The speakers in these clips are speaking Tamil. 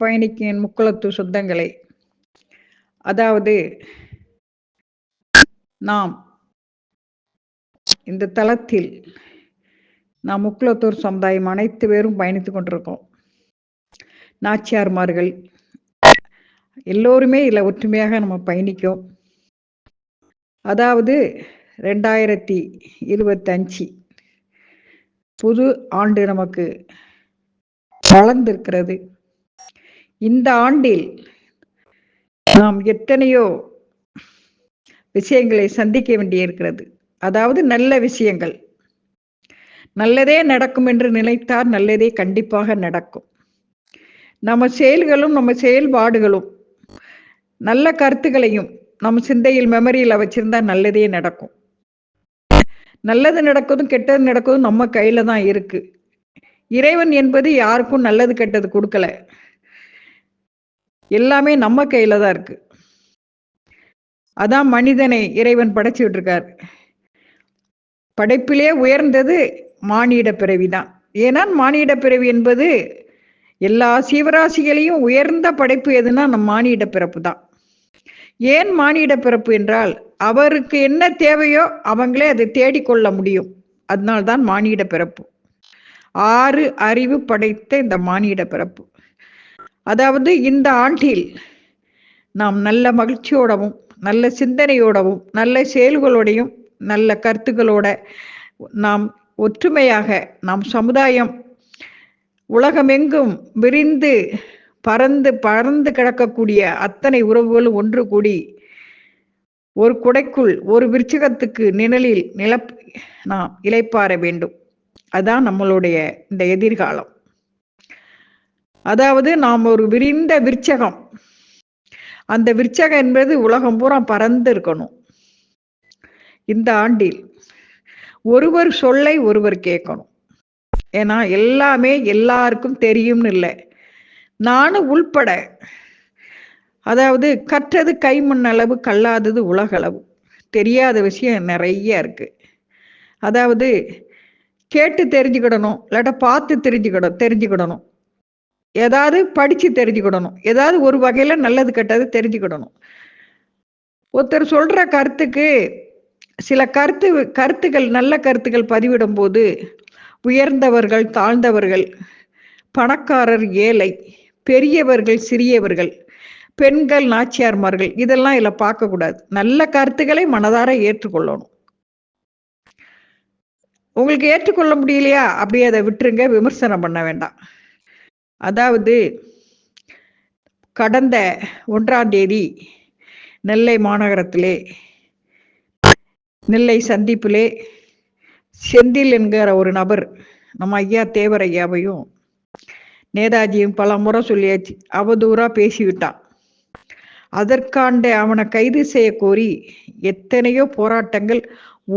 பயணிக்கின் முக்குளத்து சொந்தங்களை. அதாவது நாம் இந்த தளத்தில் நாம் முக்குளத்தூர் சமுதாயம் அனைத்து பேரும் பயணித்து கொண்டிருக்கோம் நாச்சியார்மார்கள் எல்லோருமே இதில் ஒற்றுமையாக நம்ம பயணிக்கும் அதாவது ரெண்டாயிரத்தி இருபத்தஞ்சு புது ஆண்டு நமக்கு வளர்ந்திருக்கிறது. இந்த ஆண்டில் நாம் எத்தனையோ விஷயங்களை சந்திக்க வேண்டியிருக்கிறது. அதாவது நல்ல விஷயங்கள். நல்லதே நடக்கும் என்று நினைத்தால் நல்லதே கண்டிப்பாக நடக்கும். நம்ம செயல்களும் நம்ம செயல்பாடுகளும் நல்ல கருத்துக்களையும் நம்ம சிந்தையில் மெமரியில் வச்சிருந்தா நல்லதே நடக்கும். நல்லது நடக்குதும் கெட்டது நடக்குதும் நம்ம கையில தான் இருக்கு. இறைவன் என்பது யாருக்கும் நல்லது கெட்டது கொடுக்கல. எல்லாமே நம்ம கையில தான் இருக்கு. அதான் மனிதனை இறைவன் படைச்சு விட்டுருக்கார். படைப்பிலே உயர்ந்தது மானிட பிறவிதான் ஏன்னா மானிட பிறவி என்பது எல்லா சீவராசிகளையும் உயர்ந்த படைப்பு எதுனா நம் மானிட பிறப்பு தான். ஏன் மானிட பிறப்பு என்றால் அவருக்கு என்ன தேவையோ அவங்களே அதை தேடிக்கொள்ள முடியும். அதனால்தான் மானிட பிறப்பு. ஆறு அறிவு படைத்த இந்த மானிட பிறப்பு. அதாவது இந்த ஆண்டில் நாம் நல்ல மகிழ்ச்சியோடவும் நல்ல சிந்தனையோடவும் நல்ல செயல்களோடையும் நல்ல கருத்துக்களோட நாம் ஒற்றுமையாக நாம் சமுதாயம் உலகமெங்கும் விரிந்து பறந்து பறந்து கிடக்கக்கூடிய அத்தனை உறவுகளும் ஒன்று கூடி ஒரு குடைக்குள் ஒரு விருச்சகத்துக்கு நிழலில் நில நாம் இலைப்பாற வேண்டும். அதான் நம்மளுடைய இந்த எதிர்காலம். அதாவது நாம் ஒரு விரிந்த விற்சகம். அந்த விற்சகம் என்பது உலகம் பூரா பறந்து இருக்கணும் இந்த ஆண்டில் ஒருவர் சொல்லை ஒருவர் கேட்கணும். ஏன்னா எல்லாமே எல்லாருக்கும் தெரியும்னு இல்லை. நானும் உள்பட. அதாவது கற்றது கை முன்னளவு கல்லாதது உலகளவு. தெரியாத விஷயம் நிறைய இருக்கு. அதாவது கேட்டு தெரிஞ்சுக்கிடணும் இல்லாட்ட பார்த்து தெரிஞ்சுக்கிடணும் தெரிஞ்சுக்கிடணும். ஏதாவது படிச்சு தெரிஞ்சுக்கிடணும். ஏதாவது ஒரு வகையில நல்லது கெட்டது தெரிஞ்சுக்கிடணும். ஒருத்தர் சொல்ற கருத்துக்கு சில கருத்து கருத்துக்கள் நல்ல கருத்துக்கள் பதிவிடும் போது உயர்ந்தவர்கள் தாழ்ந்தவர்கள் பணக்காரர் ஏழை பெரியவர்கள் சிறியவர்கள் பெண்கள் நாச்சியார்மார்கள் இதெல்லாம் இதில் பார்க்கக்கூடாது. நல்ல கருத்துக்களை மனதார ஏற்றுக்கொள்ளணும். உங்களுக்கு ஏற்றுக்கொள்ள முடியலையா? அப்படியே அதை விட்டுருங்க விமர்சனம் பண்ண வேண்டாம். அதாவது கடந்த ஒன்றாம் தேதி நெல்லை மாநகரத்திலே நெல்லை சந்திப்பிலே செந்தில் என்கிற ஒரு நபர் நம்ம ஐயா தேவர் ஐயாவையும் நேதாஜியும் பல முறை சொல்லியாச்சு அவதூறாக பேசிவிட்டான். அதற்காண்ட அவனை கைது செய்ய கோரி எத்தனையோ போராட்டங்கள்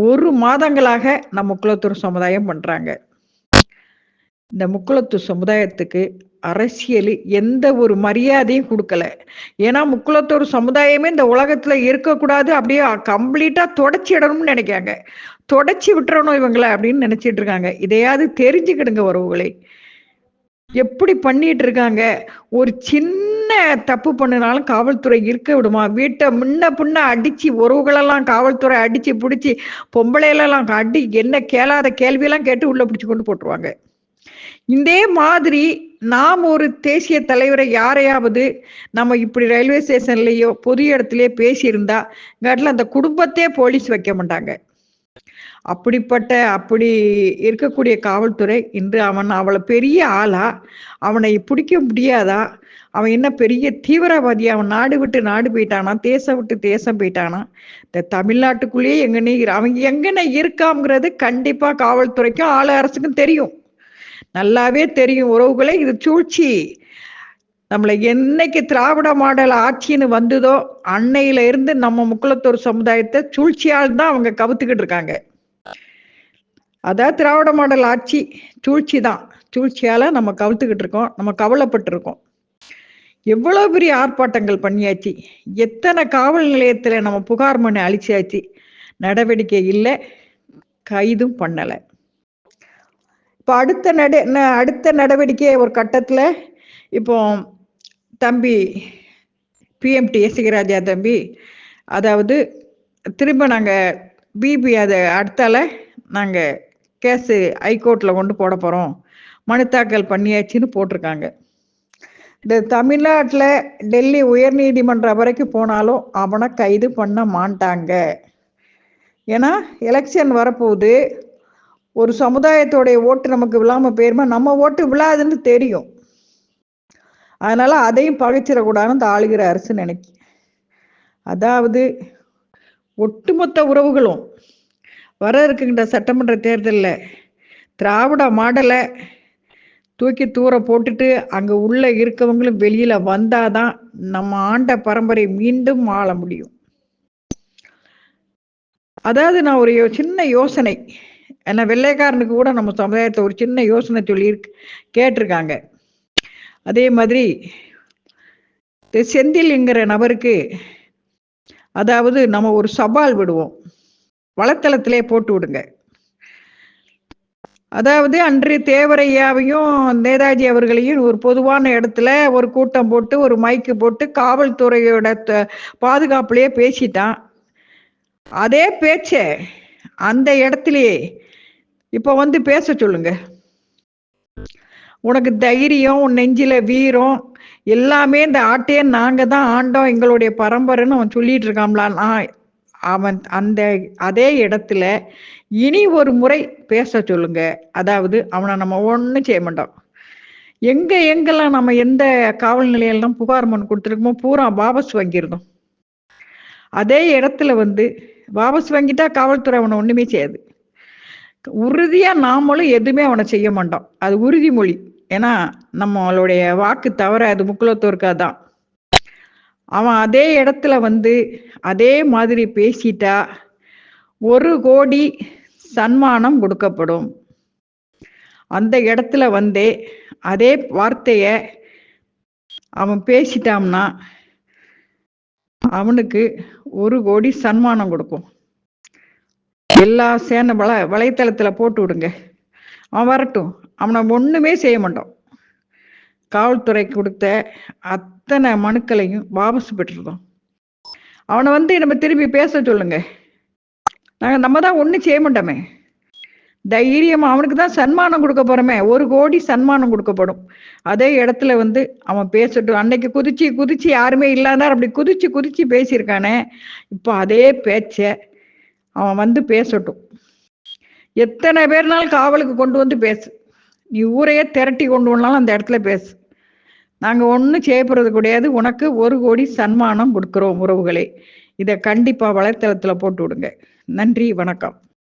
ஒரு மாதங்களாக நம்ம குலத்தூர் சமுதாயம் பண்ணுறாங்க இந்த முக்குளத்து சமுதாயத்துக்கு அரசியல் எந்த ஒரு மரியாதையும் கொடுக்கல. ஏன்னா முக்குளத்தோர் சமுதாயமே இந்த உலகத்துல இருக்கக்கூடாது அப்படியே கம்ப்ளீட்டா தொடச்சிடணும்னு நினைக்காங்க தொடச்சி விட்டுறணும் இவங்களை அப்படின்னு நினைச்சிட்டு இருக்காங்க. இதையாவது தெரிஞ்சுக்கிடுங்க உறவுகளை. எப்படி பண்ணிட்டு இருக்காங்க? ஒரு சின்ன தப்பு பண்ணினாலும் காவல்துறை இருக்க விடுமா? வீட்டை முன்ன பின்ன அடிச்சு உறவுகளெல்லாம் காவல்துறை அடிச்சு பிடிச்சி பொம்பளையிலலாம் அடி என்ன கேளாத கேள்வியெல்லாம் கேட்டு உள்ள பிடிச்சி கொண்டு போட்டுருவாங்க. இதே மாதிரி நாம் ஒரு தேசிய தலைவரை யாரையாவது நம்ம இப்படி ரயில்வே ஸ்டேஷன்லயோ பொது இடத்துலயோ பேசியிருந்தா இங்காட்டில் அந்த குடும்பத்தையே போலீஸ் வைக்க மாட்டாங்க. அப்படிப்பட்ட அப்படி இருக்கக்கூடிய காவல்துறை இன்று அவன் அவளை பெரிய ஆளா? அவனை பிடிக்க முடியாதா? அவன் என்ன பெரிய தீவிரவாதி அவன் நாடு விட்டு நாடு போயிட்டானா? தேசம் விட்டு தேசம் போயிட்டானா? இந்த தமிழ்நாட்டுக்குள்ளேயே எங்கன்னு அவன் எங்கன்னு இருக்காங்கிறது கண்டிப்பா காவல்துறைக்கும் ஆளு அரசுக்கும் தெரியும். நல்லாவே தெரியும் உறவுகளை இது சூழ்ச்சி. நம்மளை என்னைக்கு திராவிட மாடல் ஆட்சின்னு வந்ததோ அன்னையில இருந்து நம்ம முக்குளத்தூர் சமுதாயத்தை சூழ்ச்சியால் தான் அவங்க கவுத்துக்கிட்டு இருக்காங்க. அதான் திராவிட மாடல் ஆட்சி சூழ்ச்சி தான். சூழ்ச்சியால நம்ம கவுத்துக்கிட்டு இருக்கோம் நம்ம கவலைப்பட்டிருக்கோம். எவ்வளவு பெரிய ஆர்ப்பாட்டங்கள் பண்ணியாச்சு. எத்தனை காவல் நிலையத்துல நம்ம புகார் மனு அழிச்சாச்சு நடவடிக்கை இல்லை கைதும் பண்ணலை. இப்போ அடுத்த நட அடுத்த நடவடிக்கை ஒரு கட்டத்தில் இப்போ தம்பி பிஎம்டி எஸ்சிகராஜா தம்பி அதாவது திரும்ப நாங்கள் பிபி அதை அடுத்தால நாங்கள் கேஸு ஹைகோர்ட்டில் கொண்டு போட போகிறோம் மனு தாக்கல் பண்ணியாச்சுன்னு போட்டிருக்காங்க. இந்த தமிழ்நாட்டில் டெல்லி உயர்நீதிமன்றம் வரைக்கும் போனாலும் அவனை கைது பண்ண மாட்டாங்க. ஏன்னா எலெக்ஷன் வரப்போகுது. ஒரு சமுதாயத்தோடைய ஓட்டு நமக்கு விழாமல் போயிருமா? நம்ம ஓட்டு விழாதுன்னு தெரியும். அதனால அதையும் பகைச்சிடக்கூடாதுன்னு இந்த ஆளுகிற அரசு நினைக்கு. அதாவது ஒட்டுமொத்த உறவுகளும் வர இருக்குங்கிற சட்டமன்ற தேர்தலில் திராவிட மாடலை தூக்கி தூர போட்டுட்டு அங்கே உள்ள இருக்கவங்களும் வெளியில வந்தாதான் நம்ம ஆண்ட பரம்பரை மீண்டும் ஆள முடியும். அதாவது நான் ஒரு சின்ன யோசனை. ஏன்னா வெள்ளைக்காரனுக்கு கூட நம்ம சமுதாயத்தை ஒரு சின்ன யோசனை சொல்லி கேட்டிருக்காங்க. அதே மாதிரி செந்தில்ங்கிற நபருக்கு அதாவது நம்ம ஒரு சவால் விடுவோம். வலைத்தளத்திலே போட்டு விடுங்க. அதாவது அன்று தேவரையாவையும் நேதாஜி அவர்களையும் ஒரு பொதுவான இடத்துல ஒரு கூட்டம் போட்டு ஒரு மைக்கு போட்டு காவல்துறையோட பாதுகாப்புலயே பேசிட்டான். அதே பேச்ச அந்த இடத்துலயே இப்ப வந்து பேச சொல்லுங்க. உனக்கு தைரியம் உன் நெஞ்சில வீரம் எல்லாமே இந்த ஆட்டையே நாங்க தான் ஆண்டோம் எங்களுடைய பரம்பரைன்னு அவன் சொல்லிட்டு இருக்கான்ல. அவன் அந்த அதே இடத்துல இனி ஒரு முறை பேச சொல்லுங்க. அதாவது அவனை நம்ம ஒன்றும் செய்ய மாட்டோம். எங்க எங்கெல்லாம் நம்ம எந்த காவல் நிலையெல்லாம் புகார் மனு கொடுத்துருக்கோமோ பூரா வாபஸ் வாங்கியிருந்தோம் அதே இடத்துல வந்து வாபஸ் வாங்கிட்டா காவல்துறை அவனை ஒண்ணுமே செய்யாது. உறுதியாக நாமளும் எதுவுமே அவனை செய்ய மாட்டோம். அது உறுதிமொழி. ஏன்னா நம்மளுடைய வாக்கு தவிர அது முக்குலத்தோருக்காதான் அவன் அதே இடத்துல வந்து அதே மாதிரி பேசிட்டா ஒரு கோடி சன்மானம் கொடுக்கப்படும். அந்த இடத்துல வந்தே அதே வார்த்தைய அவன் பேசிட்டான்னா அவனுக்கு ஒரு கோடி சன்மானம் கொடுக்கும். எல்லா சேன வள வலைத்தளத்தில் போட்டு விடுங்க. அவன் வரட்டும். அவனை ஒன்றுமே செய்ய மாட்டோம் காவல்துறை கொடுத்த அத்தனை மனுக்களையும் வாபஸ் பெற்றுருந்தோம் அவனை வந்து நம்ம திரும்பி பேச சொல்லுங்க. நாங்கள் நம்ம தான் ஒன்றும் செய்ய மாட்டோமே. தைரியம் அவனுக்கு தான் சன்மானம் கொடுக்க போறோமே. ஒரு கோடி சன்மானம் கொடுக்கப்படும். அதே இடத்துல வந்து அவன் பேசட்டும். அன்னைக்கு குதிச்சு குதிச்சு யாருமே இல்லாதார் அப்படி குதிச்சு குதிச்சு பேசியிருக்கானே. இப்போ அதே பேச்சை அவன் வந்து பேசட்டும். எத்தனை பேர்னாலும் காவலுக்கு கொண்டு வந்து பேசு. நீ ஊரையே திரட்டி கொண்டு வந்தாலும் அந்த இடத்துல பேசு. நாங்கள் ஒன்றும் செய்யப்படுறது கிடையாது. உனக்கு ஒரு கோடி சன்மானம் கொடுக்குறோம் உறவுகளே. இதை கண்டிப்பாக வலைத்தளத்தில் போட்டு விடுங்க. நன்றி வணக்கம்.